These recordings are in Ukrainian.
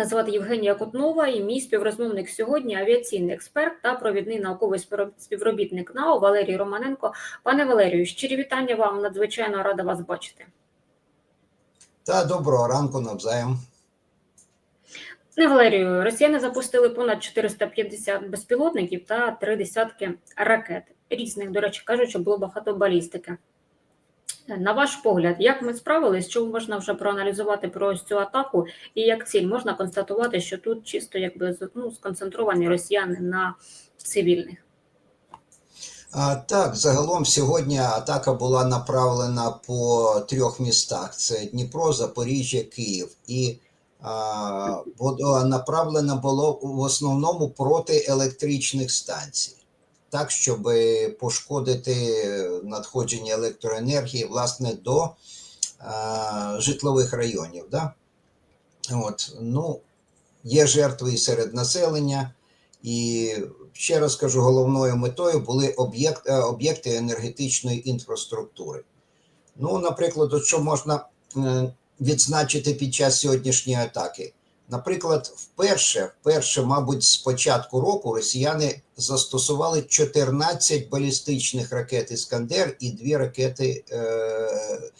Мене звати Євгенія Котнова і мій співрозмовник сьогодні авіаційний експерт та провідний науковий співроб- співробітник НАО Валерій Романенко. Пане Валерію, щирі вітання вам. Надзвичайно рада вас бачити. Та доброго ранку навзаєм. Не Валерію, росіяни запустили понад 450 безпілотників та три десятки ракет. Різних, до речі, кажуть, що було багато балістики. На ваш погляд, як ми справились, що можна вже проаналізувати про ось цю атаку, і як ціль можна констатувати, що тут чисто якби ну, сконцентровані росіяни на цивільних? А, так, загалом сьогодні атака була направлена по трьох містах: це Дніпро, Запоріжжя, Київ. І а, направлено було в основному проти електричних станцій, так, щоб пошкодити надходження електроенергії власне до а, житлових районів. Да? От, ну, є жертви і серед населення. І ще раз кажу, головною метою були е, об'єкти енергетичної інфраструктури. Ну, наприклад, от що можна е, відзначити під час сьогоднішньої атаки. Наприклад, вперше, вперше, мабуть, з початку року росіяни застосували 14 балістичних ракет Іскандер і дві ракети е,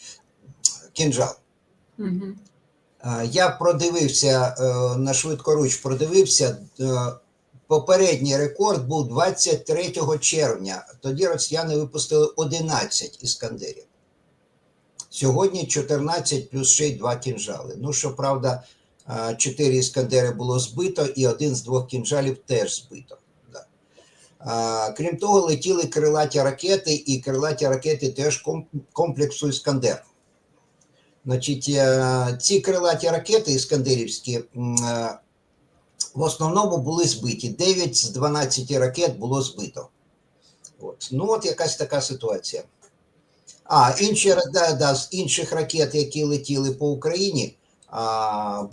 Кінжал. Угу. Я продивився е, на швидкоруч, продивився. е, Попередній рекорд був 23 червня. Тоді росіяни випустили 11 іскандерів. Сьогодні 14 плюс ще й 2 кінжали. Ну, щоправда, 4 іскандери було збито, і один з двох кінжалів теж збито. Крім того, летіли крилаті ракети, і крилаті ракети теж комплексу Іскандер. Значить, е, ці крилаті ракети іскандерівські е, в основному були збиті. 9 з 12 ракет було збито. От. Ну, от якась така ситуація. А, інші да, да, з інших ракет, які летіли по Україні,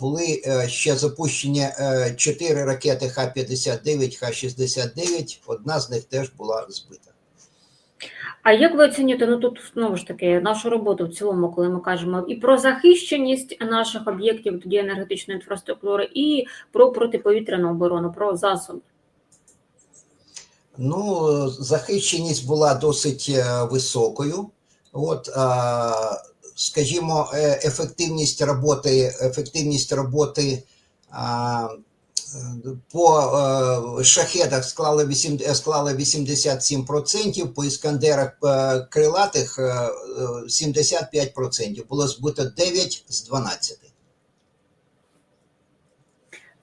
були е, ще запущені е, 4 ракети Х-59, Х-69. Одна з них теж була збита. А як ви оцінюєте, ну тут знову ж таки нашу роботу в цілому, коли ми кажемо і про захищеність наших об'єктів тоді енергетичної інфраструктури, і про протиповітряну оборону, про засоби? Ну, захищеність була досить е, високою. От, а, скажімо, е, ефективність роботи, ефективність роботи по е, шахедах склала, 8, е, склала 87%, по іскандерах е, крилатих е, е, 75%. Було збито 9 з 12.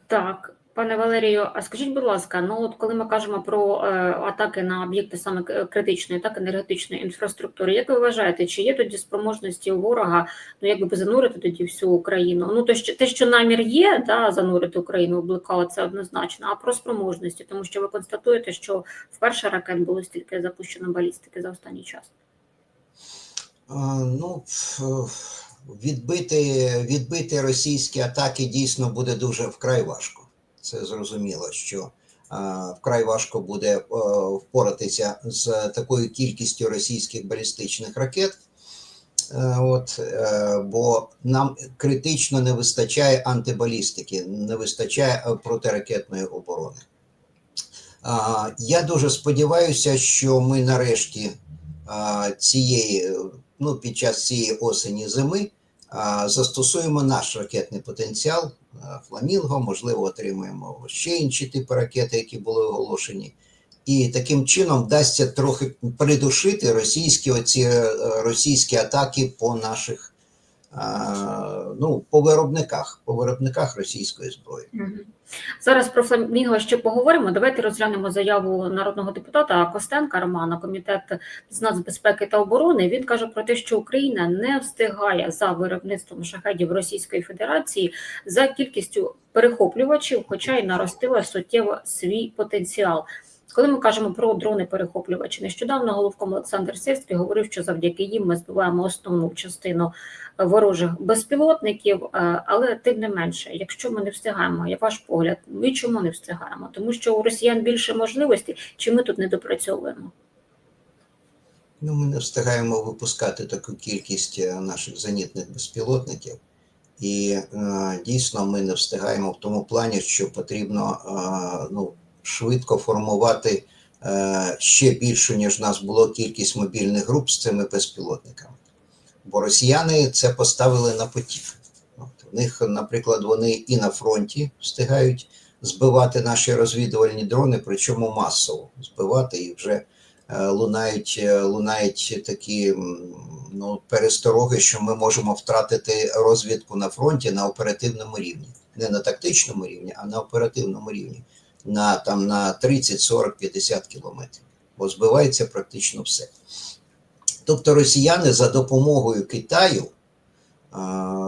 Так, пане Валерію, а скажіть, будь ласка, ну от коли ми кажемо про е, атаки на об'єкти саме критичної, так енергетичної інфраструктури, як ви вважаєте, чи є тоді спроможності у ворога ну якби занурити тоді всю Україну? Ну то що те, що намір є, да, занурити Україну в це однозначно, а про спроможності, тому що ви констатуєте, що вперше ракет було стільки запущено балістики за останній час. А, Ну, відбити, відбити російські атаки дійсно буде дуже вкрай важко. Це зрозуміло, що вкрай важко буде е, впоратися з такою кількістю російських балістичних ракет. Е, От, е, бо нам критично не вистачає антибалістики, не вистачає протиракетної оборони. Я дуже сподіваюся, що ми нарешті цієї, ну, під час цієї осені зими застосуємо наш ракетний потенціал Фламінго, можливо, отримаємо ще інші типи ракети, які були оголошені. І таким чином вдасться трохи придушити російські оці е, російські атаки по наших ну, по виробниках, по виробниках російської зброї. Зараз про Фламінго ще поговоримо. Давайте розглянемо заяву народного депутата Костенка Романа, комітет з нацбезпеки та оборони. Він каже про те, що Україна не встигає за виробництвом шахедів Російської Федерації за кількістю перехоплювачів, хоча й наростила суттєво свій потенціал. Коли ми кажемо про дрони-перехоплювачі, нещодавно головком Олександр Сирський говорив, що завдяки їм ми збиваємо основну частину ворожих безпілотників, е, але тим не менше, якщо ми не встигаємо, як ваш погляд, ми чому не встигаємо? Тому що у росіян більше можливостей, чи ми тут не допрацьовуємо? Ну, ми не встигаємо випускати таку кількість е, наших зенітних безпілотників. І е, дійсно ми не встигаємо в тому плані, що потрібно е, ну, швидко формувати е, ще більшу, ніж нас було кількість мобільних груп з цими безпілотниками. Бо росіяни це поставили на потік. От, в них, наприклад, вони і на фронті встигають збивати наші розвідувальні дрони, причому масово збивати і вже е, лунають, е, лунають такі ну, перестороги, що ми можемо втратити розвідку на фронті на оперативному рівні, не на тактичному рівні, а на оперативному рівні на там на 30, 40, 50 кілометрів, бо збивається практично все. Тобто росіяни за допомогою Китаю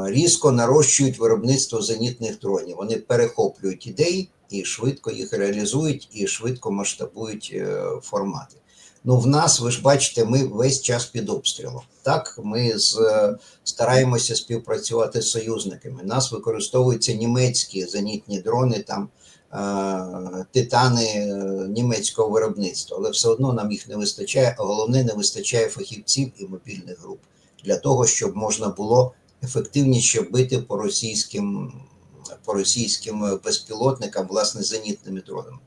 різко нарощують виробництво зенітних дронів. Вони перехоплюють ідеї і швидко їх реалізують, і швидко масштабують е, формати. Ну, в нас, ви ж бачите, ми весь час під обстрілом. Так, ми з, е, стараємося співпрацювати з союзниками. Нас використовуються німецькі зенітні дрони, там титани е, німецького виробництва, але все одно нам їх не вистачає, а головне, не вистачає фахівців і мобільних груп для того, щоб можна було ефективніше бити по російським, по російським безпілотникам, власне, зенітними дронами.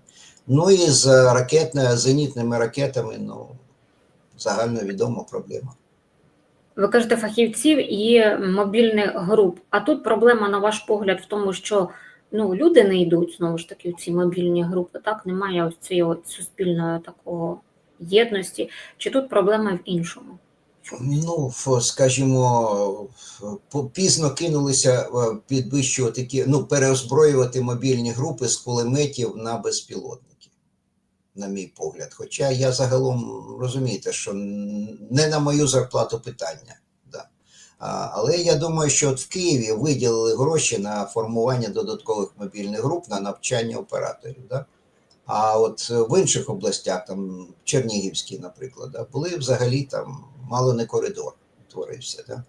Ну і з ракетними зенітними ракетами, ну, загальновідома проблема. Ви кажете фахівців і мобільних груп. А тут проблема, на ваш погляд, в тому, що ну, люди не йдуть знову ж таки в ці мобільні групи, так немає ось цієї суспільної такого єдності. Чи тут проблема в іншому? Ну, скажімо, пізно кинулися е, підвищувати ну, переозброювати мобільні групи з кулеметів на безпілотники, на мій погляд. Хоча я загалом розумієте, що не на мою зарплату питання. Але я думаю, що от в Києві виділили гроші на формування додаткових мобільних груп на навчання операторів. Да? А от в інших областях, там Чернігівській, наприклад, да, були взагалі там мало не коридор утворився. Да?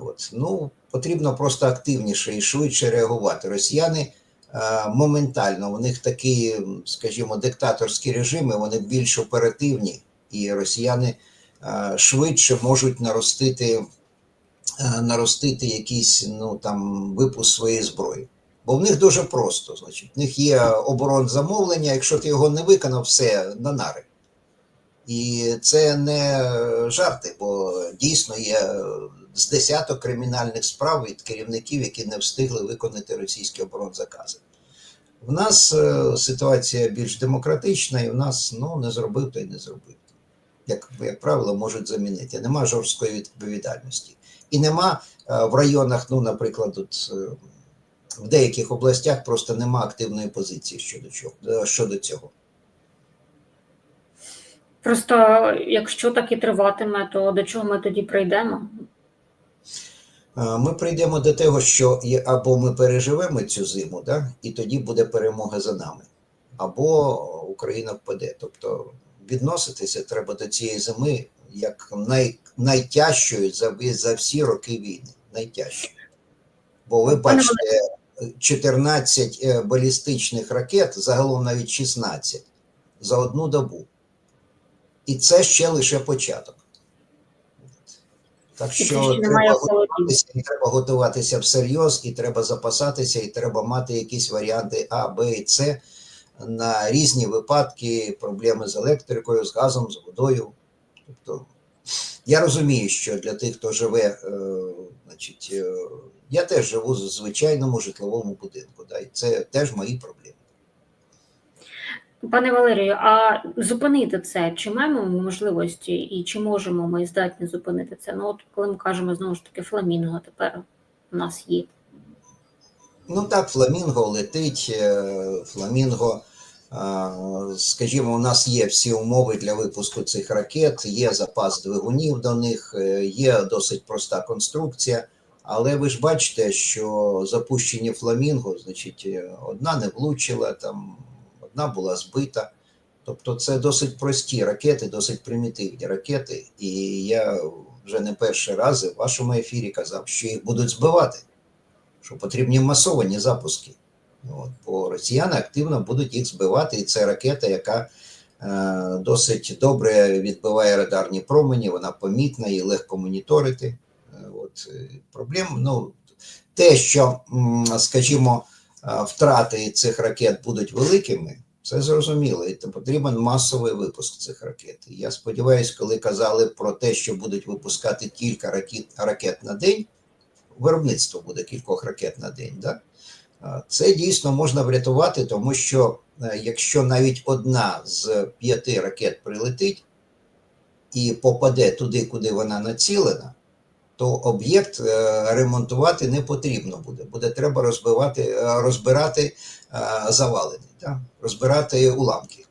От. Ну, потрібно просто активніше і швидше реагувати. Росіяни е, моментально, у них такі, скажімо, диктаторські режими, вони більш оперативні, і росіяни е, швидше можуть наростити, наростити якийсь ну, там, випуск своєї зброї. Бо в них дуже просто, значить, в них є оборонзамовлення, якщо ти його не виконав, все на нари. І це не жарти, бо дійсно є з десяток кримінальних справ від керівників, які не встигли виконати російські оборонзакази. В нас е, ситуація більш демократична, і в нас ну, не зробив, то й не зробив. Як, як правило, можуть замінити. Нема жорсткої відповідальності. І нема е, в районах, ну, наприклад, от, е, в деяких областях просто нема активної позиції щодо, чого, е, щодо цього. Просто якщо так і триватиме, то до чого ми тоді прийдемо? Ми прийдемо до того, що або ми переживемо цю зиму, да, і тоді буде перемога за нами, або Україна впаде. Тобто відноситися треба до цієї зими як най, найтяжчою за, за всі роки війни. Найтяжчою. Бо ви бачите 14 е, балістичних ракет, загалом навіть 16 за одну добу. І це ще лише початок. Так що треба готуватися, і треба готуватися всерйоз, і треба запасатися, і треба мати якісь варіанти А, Б і С на різні випадки, проблеми з електрикою, з газом, з водою. Тобто, я розумію, що для тих, хто живе, е, значить, е, я теж живу в звичайному житловому будинку, да, і це теж мої проблеми. Пане Валерію, а зупинити це чи маємо ми можливості і чи можемо ми здатні зупинити це? Ну, от коли ми кажемо знову ж таки фламінго, тепер у нас є. Ну так, фламінго летить, е, фламінго, скажімо, у нас є всі умови для випуску цих ракет, є запас двигунів до них, е, є досить проста конструкція. Але ви ж бачите, що запущені фламінго, значить, е, одна не влучила, там одна була збита. Тобто це досить прості ракети, досить примітивні ракети. І я вже не перший раз в вашому ефірі казав, що їх будуть збивати що потрібні масовані запуски. От, бо росіяни активно будуть їх збивати, і це ракета, яка е, досить добре відбиває радарні промені, вона помітна і легко моніторити. Е, от, е, проблем, ну, те, що, скажімо, е, втрати цих ракет будуть великими, це зрозуміло, і потрібен масовий випуск цих ракет. Я сподіваюся, коли казали про те, що будуть випускати кілька ракет, ракет на день, виробництво буде кількох ракет на день. Да? Це дійсно можна врятувати, тому що е, якщо навіть одна з п'яти ракет прилетить і попаде туди, куди вона націлена, то об'єкт е, ремонтувати не потрібно буде. Буде треба розбивати, е, розбирати завалини, да? розбирати уламки.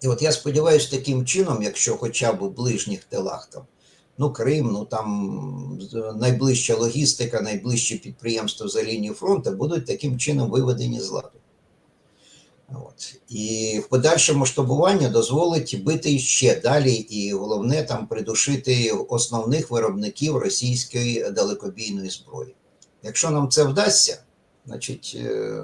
І от я сподіваюся, таким чином, якщо хоча б у ближніх тилах там, ну Крим, ну там найближча логістика, найближчі підприємства за лінією фронту будуть таким чином виведені з ладу. От. І в подальше масштабування дозволить бити ще далі, і головне там придушити основних виробників російської далекобійної зброї. Якщо нам це вдасться, значить е,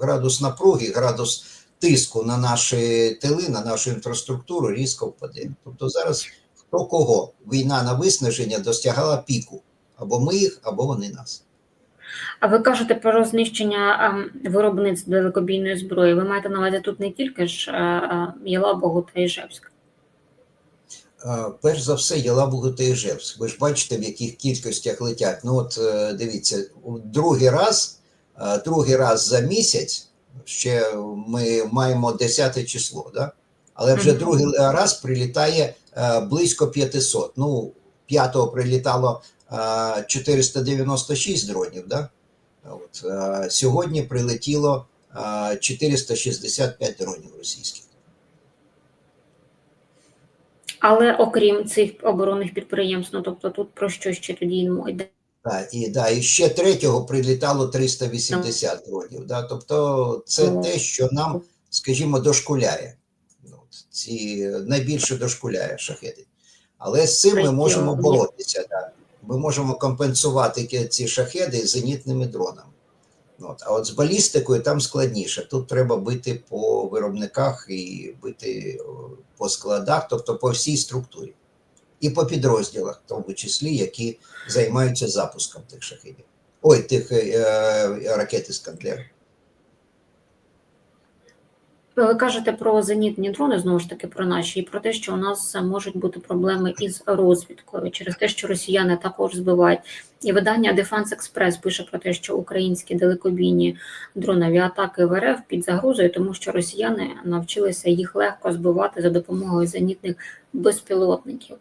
градус напруги, градус тиску на наші тили, на нашу інфраструктуру різко впаде. Тобто зараз хто кого війна на виснаження досягала піку. Або ми їх, або вони нас. А ви кажете про знищення ем, виробництв далекобійної зброї. Ви маєте на увазі тут не тільки ж е, е, Єлабугу та Іжевськ. Е, Перш за все, Єлабугу та Іжевськ. Ви ж бачите, в яких кількостях летять. Ну от е, дивіться, другий раз, е, другий раз за місяць ще ми маємо 10 число, да? але вже Мгм. другий раз прилітає е, близько 500. Ну, п'ятого прилітало е, 496 дронів, да? От, е, сьогодні прилетіло е, 465 дронів російських. Але окрім цих оборонних підприємств, ну тобто тут про що ще тоді йде? Так, і, да, і ще третього прилітало 380 дронів. Да? Тобто це те, що нам, скажімо, дошкуляє. Ці найбільше дошкуляє шахеди. Але з цим ми можемо боротися. Да. Ми можемо компенсувати ці шахеди зенітними дронами. От. А от з балістикою там складніше. Тут треба бити по виробниках і бити по складах, тобто по всій структурі. І по підрозділах, в тому числі, які займаються запуском тих шахедів. Ой, тих е, е, ракет Іскандер. Ви кажете про зенітні дрони, знову ж таки про наші, і про те, що у нас можуть бути проблеми із розвідкою через те, що росіяни також збивають. І видання Defense Express пише про те, що українські далекобійні дронові атаки в РФ під загрозою, тому що росіяни навчилися їх легко збивати за допомогою зенітних безпілотників.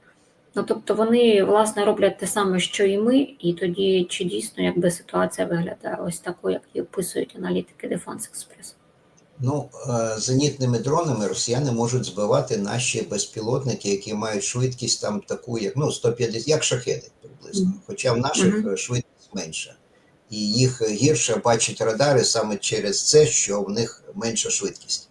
Ну тобто вони власне роблять те саме, що і ми, і тоді чи дійсно якби ситуація виглядає ось такою, як її описують аналітики Defense Express? Ну, е, зенітними дронами росіяни можуть збивати наші безпілотники, які мають швидкість там таку, як ну 150, як шахеди приблизно. Хоча в наших Мгм. е, швидкість менша. І їх гірше бачать радари саме через це, що в них менша швидкість.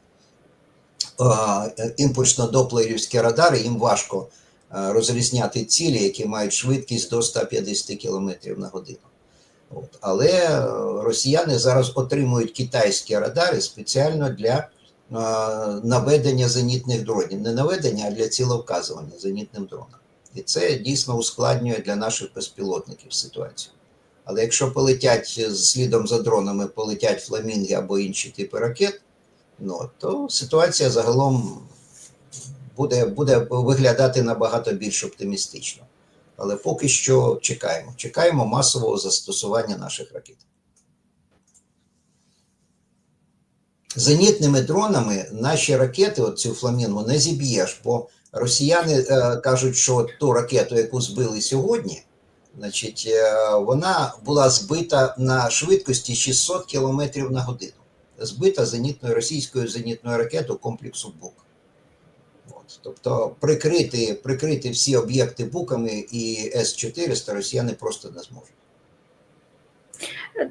Е, Імпульсно-доплерівські радари їм важко е, розрізняти цілі, які мають швидкість до 150 км на годину. От. Але е, росіяни зараз отримують китайські радари спеціально для е, наведення зенітних дронів. Не наведення, а для ціловказування зенітним дронам. І це дійсно ускладнює для наших безпілотників ситуацію. Але якщо полетять слідом за дронами, полетять фламінги або інші типи ракет, ну, то ситуація загалом буде, буде виглядати набагато більш оптимістично. Але поки що чекаємо. Чекаємо масового застосування наших ракет. Зенітними дронами наші ракети, от цю фламінгу, не зіб'єш, бо росіяни е, кажуть, що ту ракету, яку збили сьогодні, значить, е, вона була збита на швидкості 600 км на годину. Збита зенітною російською зенітною ракетою комплексу БУК. Тобто прикрити, прикрити всі об'єкти буками і С-400 росіяни просто не зможуть.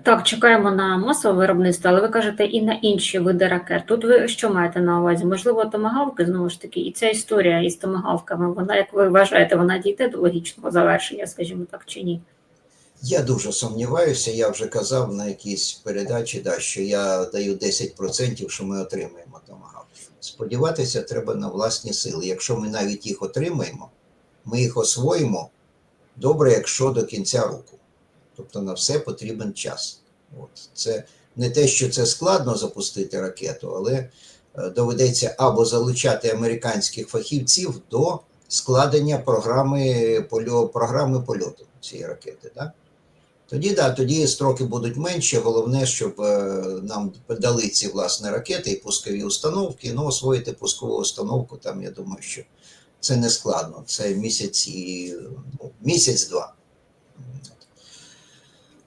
Так, чекаємо на масове виробництво, але ви кажете і на інші види ракет. Тут ви що маєте на увазі? Можливо, томагавки знову ж таки, і ця історія із томагавками, вона, як ви вважаєте, вона дійде до логічного завершення, скажімо так, чи ні? Я дуже сумніваюся, я вже казав на якійсь передачі, да, що я даю 10%, що ми отримаємо. Сподіватися треба на власні сили. Якщо ми навіть їх отримаємо, ми їх освоїмо добре, якщо до кінця року. Тобто на все потрібен час. От. Це не те, що це складно запустити ракету, але е, доведеться або залучати американських фахівців до складення програми, програми польоту цієї ракети. Да? Тоді да, тоді строки будуть менші. Головне, щоб е, нам дали ці власне ракети і пускові установки. Ну, освоїти пускову установку, там я думаю, що це не складно. Це місяць і ну, місяць-два.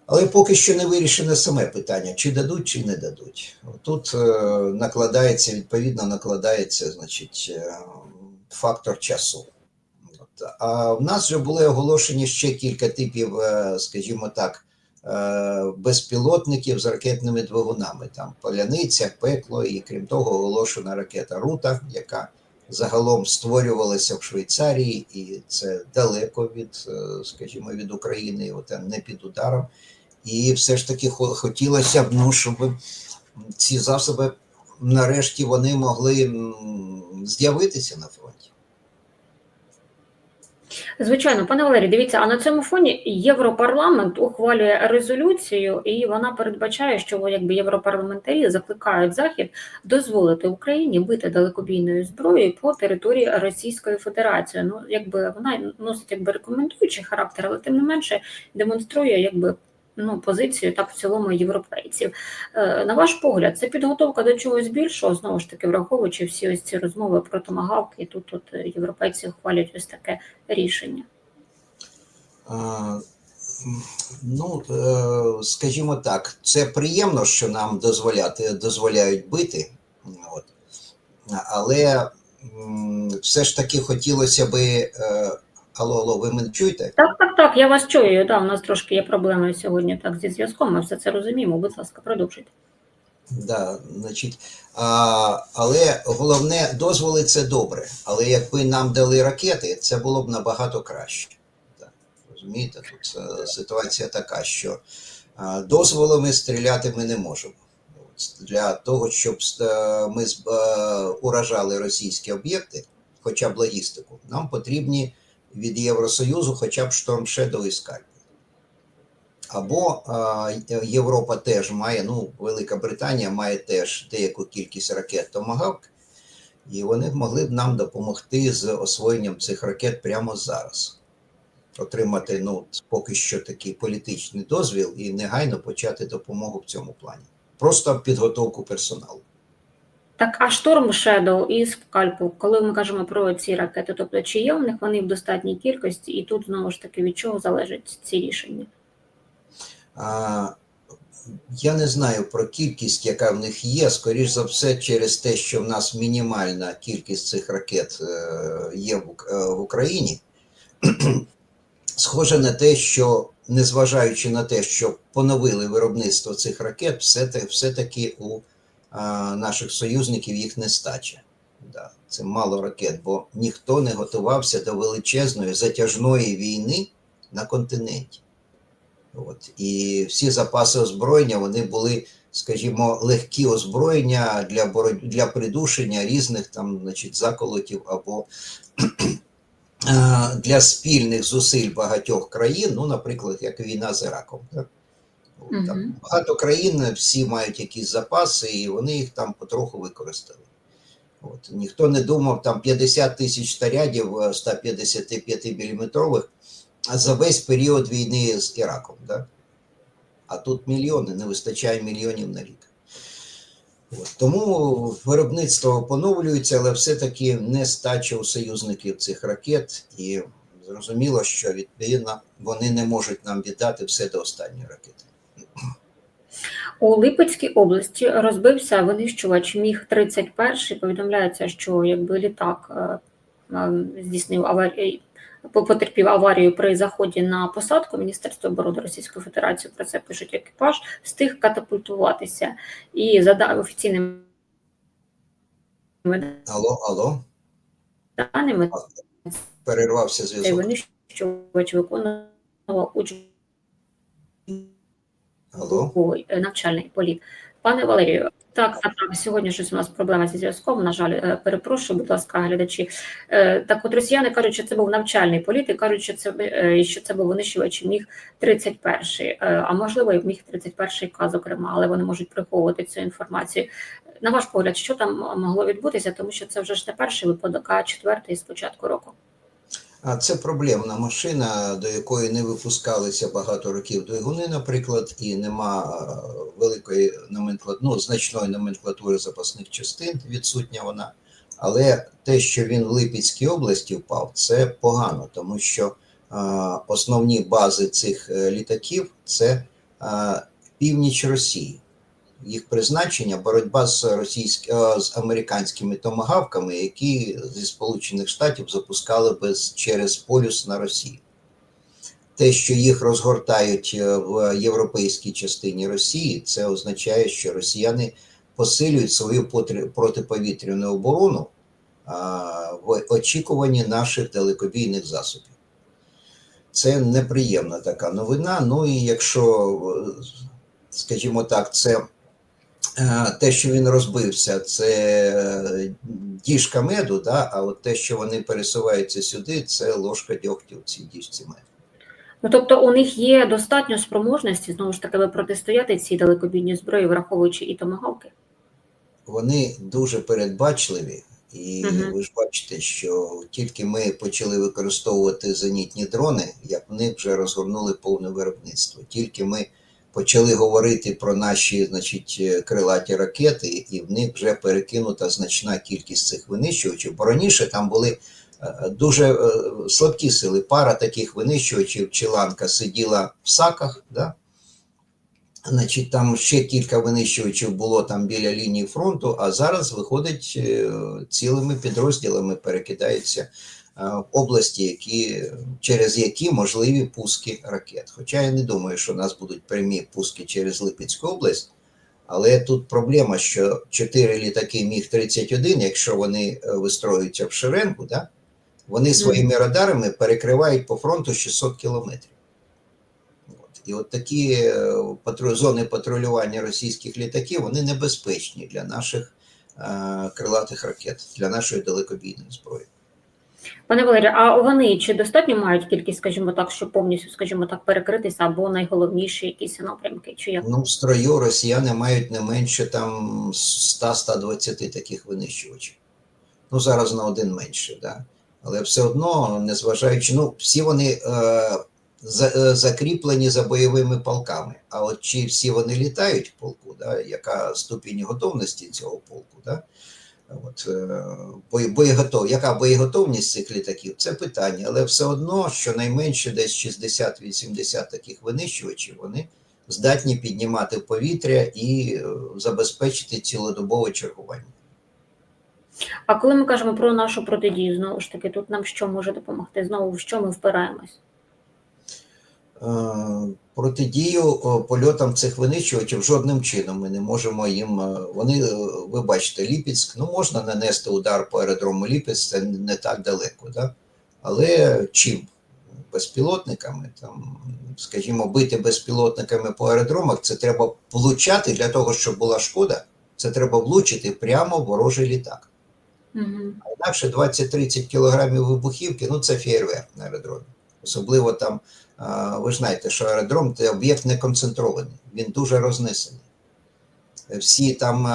Але поки що не вирішене саме питання, чи дадуть, чи не дадуть. Тут е, накладається, відповідно, накладається, значить, е, фактор часу. А в нас вже були оголошені ще кілька типів, е, скажімо так, е, безпілотників з ракетними двигунами. Там Поляниця, пекло, і крім того, оголошена ракета Рута, яка загалом створювалася в Швейцарії, і це далеко від, е, скажімо, від України, от, не під ударом. І все ж таки хотілося б, ну, щоб ці засоби нарешті вони могли з'явитися на фронті. Звичайно, пане Валерій, дивіться, а на цьому фоні Європарламент ухвалює резолюцію, і вона передбачає, що якби європарламентарі закликають Захід дозволити Україні бити далекобійною зброєю по території Російської Федерації. Ну, якби вона носить якби рекомендуючий характер, але тим не менше демонструє якби. Ну, позицію так в цілому європейців. Е, на ваш погляд, це підготовка до чогось більшого, знову ж таки, враховуючи всі ось ці розмови про томагавки, і тут, е, європейці ухвалюють ось таке рішення. А, Ну, е, скажімо так, це приємно, що нам дозволяти, дозволяють бити. От. Але все ж таки хотілося би. Алло, алло, ви мене чуєте? Так, так, так, я вас чую. Да, у нас трошки є проблеми сьогодні так зі зв'язком. Ми все це розуміємо. Будь ласка, продовжуйте. Да, значить, а, але головне, дозволи це добре. Але якби нам дали ракети, це було б набагато краще. Так, розумієте, тут е, ситуація така, що дозволами стріляти ми не можемо. Для того, щоб е, ми е, уражали російські об'єкти, хоча б логістику, нам потрібні від Євросоюзу хоча б і Скальп. Або а, Європа теж має, ну, Велика Британія має теж деяку кількість ракет Томагавк, і вони могли б нам допомогти з освоєнням цих ракет прямо зараз. Отримати ну, поки що такий політичний дозвіл і негайно почати допомогу в цьому плані. Просто підготовку персоналу. Так, а шторм Shadow і скальпу, коли ми кажемо про ці ракети, тобто чи є у них вони в достатній кількості, і тут знову ж таки від чого залежать ці рішення? А, я не знаю про кількість, яка в них є. Скоріш за все, через те, що в нас мінімальна кількість цих ракет е, є в, е, Україні. Схоже на те, що незважаючи на те, що поновили виробництво цих ракет, все та- все-таки у а, наших союзників їх нестача. Да, це мало ракет, бо ніхто не готувався до величезної затяжної війни на континенті. От. І всі запаси озброєння вони були, скажімо, легкі озброєння для боротьби для придушення різних там, значить, заколотів або для спільних зусиль багатьох країн, ну, наприклад, як війна з Іраком. Так? Там багато країн всі мають якісь запаси, і вони їх там потроху використали. От. Ніхто не думав, там 50 тисяч снарядів е, 155 мм за весь період війни з Іраком. Да? А тут мільйони, не вистачає мільйонів на рік. От. Тому виробництво поновлюється, але все-таки нестача у союзників цих ракет, і зрозуміло, що відповідно вони не можуть нам віддати все до останньої ракети. У Липецькій області розбився винищувач Міг 31 Повідомляється, що якби літак е, е, здійснив аварію, потерпів аварію при заході на посадку. Міністерство оборони Російської Федерації про це пишуть екіпаж, встиг катапультуватися і за офіційними Алло, алло, даними перервався зв'язок. винищувач виконував Алло. учбовий е, навчальний політ. Пане Валерію, Так, так. Сьогодні щось у нас проблема зі зв'язком. На жаль, Е, перепрошую, будь ласка, глядачі. Е, Так, от росіяни кажуть, що це був навчальний політ, і кажуть, що це що це був винищувач міг 31 Е, а можливо, і міг 31 К, зокрема, але вони можуть приховувати цю інформацію. На ваш погляд, що там могло відбутися, тому що це вже ж не перший випадок, а четвертий з початку року. А це проблемна машина, до якої не випускалися багато років двигуни, наприклад, і нема е, великої номенклатури, ну, значної номенклатури запасних частин, відсутня вона. Але те, що він в Липецькій області впав, це погано, тому що е, основні бази цих е, літаків це е, північ Росії. Їх призначення боротьба з російськ... е, з американськими томагавками, які зі Сполучених Штатів запускали без через полюс на Росію. Те, що їх розгортають е, в європейській частині Росії, це означає, що росіяни посилюють свою протиповітряну оборону в очікуванні наших далекобійних засобів. Це неприємна така новина. Ну і якщо, е, скажімо так, це е, те, що він розбився, це е, діжка меду, да? а от те, що вони пересуваються сюди, це ложка дьогтю в цій діжці меду. Ну тобто у них є достатньо спроможності знову ж таки протистояти цій далекобійній зброї, враховуючи і томагавки. Вони дуже передбачливі, і Мгм. ви ж бачите, що тільки ми почали використовувати зенітні дрони, як вони вже розгорнули повне виробництво. Тільки ми почали говорити про наші, значить, е, крилаті ракети, і в них вже перекинута значна кількість цих винищувачів. Бо раніше там були е, дуже е, слабкі сили. Пара таких винищувачів, Чиланка сиділа в саках, да? Значить, там ще кілька винищувачів було там біля лінії фронту, а зараз виходить цілими підрозділами, перекидаються області, які, через які можливі пуски ракет. Хоча я не думаю, що у нас будуть прямі пуски через Липецьку область, але тут проблема, що чотири літаки Міг-31, якщо вони е, вистроюються в шеренку, да, вони своїми радарами перекривають по фронту 600 кілометрів. От. І от такі е, патру... зони патрулювання російських літаків вони небезпечні для наших е, крилатих ракет, для нашої далекобійної зброї. Пане Валерію, а вони чи достатньо мають кількість, скажімо так, щоб повністю, скажімо так, перекритися, або найголовніші якісь напрямки? Чи як? Ну, в строю росіяни мають не менше там 100-120 таких винищувачів. Ну, зараз на один менше, да. Але все одно, незважаючи, ну, всі вони е, е, закріплені за бойовими полками. А от чи всі вони літають в полку, да, яка ступінь готовності цього полку, да? От, е, боєготов, яка боєготовність цих літаків, це питання, але все одно, щонайменше десь 60-80 таких винищувачів, вони здатні піднімати повітря і е, забезпечити цілодобове чергування. А коли ми кажемо про нашу протидію, знову ж таки, тут нам що може допомогти? Знову в що ми впираємось? Е, Протидію польотам цих винищувачів жодним чином ми не можемо їм. е, Вони, е, ви бачите, Ліпецьк, ну можна нанести удар по аеродрому Ліпецьк, це не так далеко, да? але чим? Безпілотниками, там, скажімо, бити безпілотниками по аеродромах, це треба влучати для того, щоб була шкода. Це треба влучити прямо в ворожий літак. Угу. А інакше 20-30 кілограмів вибухівки, ну це фєєрверк на аеродромі. Особливо там, ви знаєте, що аеродром це об'єкт не концентрований, він дуже рознесений. Всі там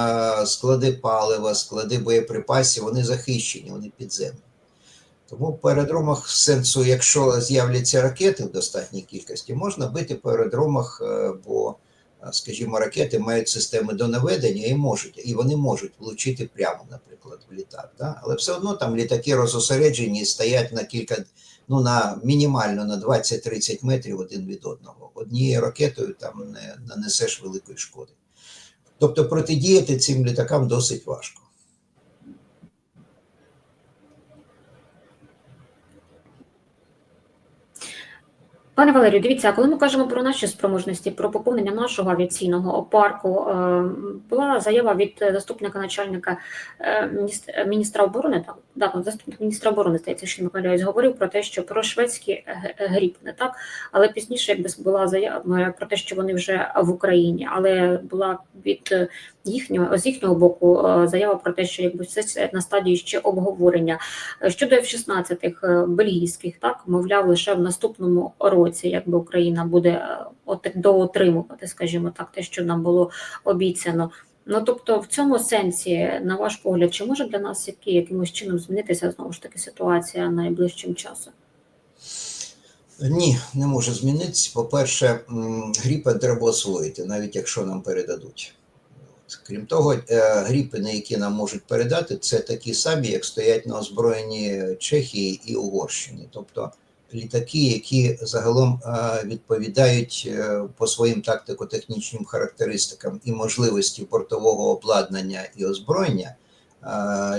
склади палива, склади боєприпасів, вони захищені, вони підземні. Тому по аеродромах сенсу, якщо з'являться ракети в достатній кількості, можна бити по аеродромах, е, бо, скажімо, ракети мають системи до наведення і можуть, і вони можуть влучити прямо, наприклад, в літак. Да? Але все одно там літаки розосереджені і стоять на кілька, ну на мінімально на 20-30 метрів один від одного. Однією ракетою там не нанесеш великої шкоди. Тобто протидіяти цим літакам досить важко. Пане Валерію, дивіться, коли ми кажемо про наші спроможності, про поповнення нашого авіаційного парку, е, була заява від е, заступника начальника е, міністра, оборони, да, заступник міністра оборони, здається, що помиляюсь, говорив про те, що про шведські г- гріп, не так, але пізніше якби була заява про те, що вони вже в Україні, але була від е, їхнього з їхнього боку е, заява про те, що якби все на стадії ще обговорення щодо F-16 е, бельгійських, так мовляв, лише в наступному році, якби Україна буде е, от доотримувати, скажімо так, те, що нам було обіцяно. Ну тобто, в цьому сенсі, на ваш погляд, чи може для нас які, якимось чином змінитися знову ж таки ситуація найближчим часом? Ні, не може змінитися. По-перше, м, гріпи треба освоїти, навіть якщо нам передадуть. Крім того, е, гріпини, які нам можуть передати, це такі самі, як стоять на озброєнні Чехії і Угорщини. Тобто літаки, які загалом е, відповідають е, по своїм тактико-технічним характеристикам і можливості бортового обладнання і озброєння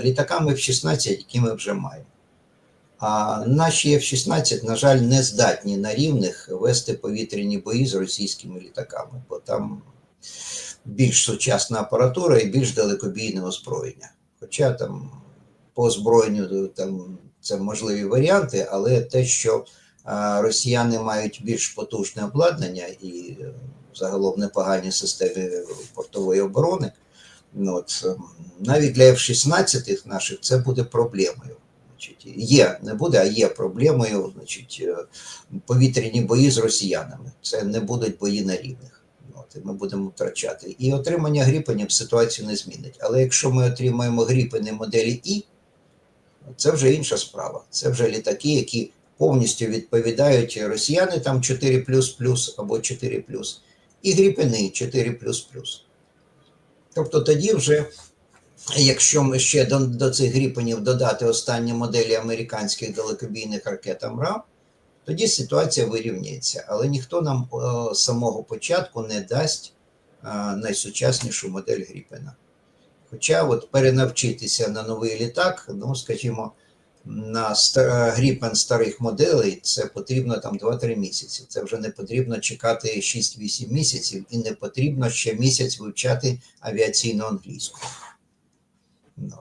літаками F-16, які ми вже маємо. А наші F-16, на жаль, не здатні на рівних вести повітряні бої з російськими літаками, бо там більш сучасна апаратура і більш далекобійне озброєння. Хоча там по озброєнню там це можливі варіанти, але те, що а, росіяни мають більш потужне обладнання і е, загалом непогані системи портової оборони, ну, от, навіть для F-16 наших це буде проблемою. Значить, є, не буде, а є проблемою, значить, е, повітряні бої з росіянами. Це не будуть бої на рівних. От, ми будемо втрачати. І отримання гріпенів ситуацію не змінить. Але якщо ми отримаємо гріпени моделі І, це вже інша справа. Це вже літаки, які повністю відповідають росіяни там 4 або 4 і гріпени 4 Тобто тоді вже Якщо ми ще до, до цих гріпенів додати останні моделі американських далекобійних ракет АМРАМ, тоді ситуація вирівняється. Але ніхто нам е, з самого початку не дасть е, найсучаснішу модель Гріпена. Хоча от перенавчитися на новий літак, ну скажімо, на ста- Гріпен старих моделей це потрібно там 2-3 місяці. Це вже не потрібно чекати 6-8 місяців, і не потрібно ще місяць вивчати авіаційну англійську. Ну,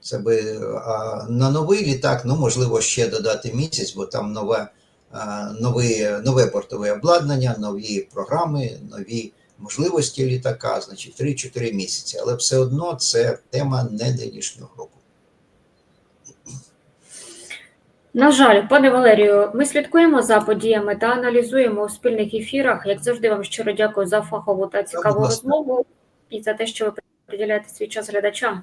це- би а на новий літак, ну можливо, ще додати місяць, бо там нове, а, нове, нове бортове обладнання, нові програми, нові можливості літака, значить 3-4 місяці. Але все одно це тема не нинішнього року. На жаль, пане Валерію, ми слідкуємо за подіями та аналізуємо у спільних ефірах. Як завжди, вам щиро дякую за фахову та цікаву розмову і за те, що ви приділяєте свій час глядачам.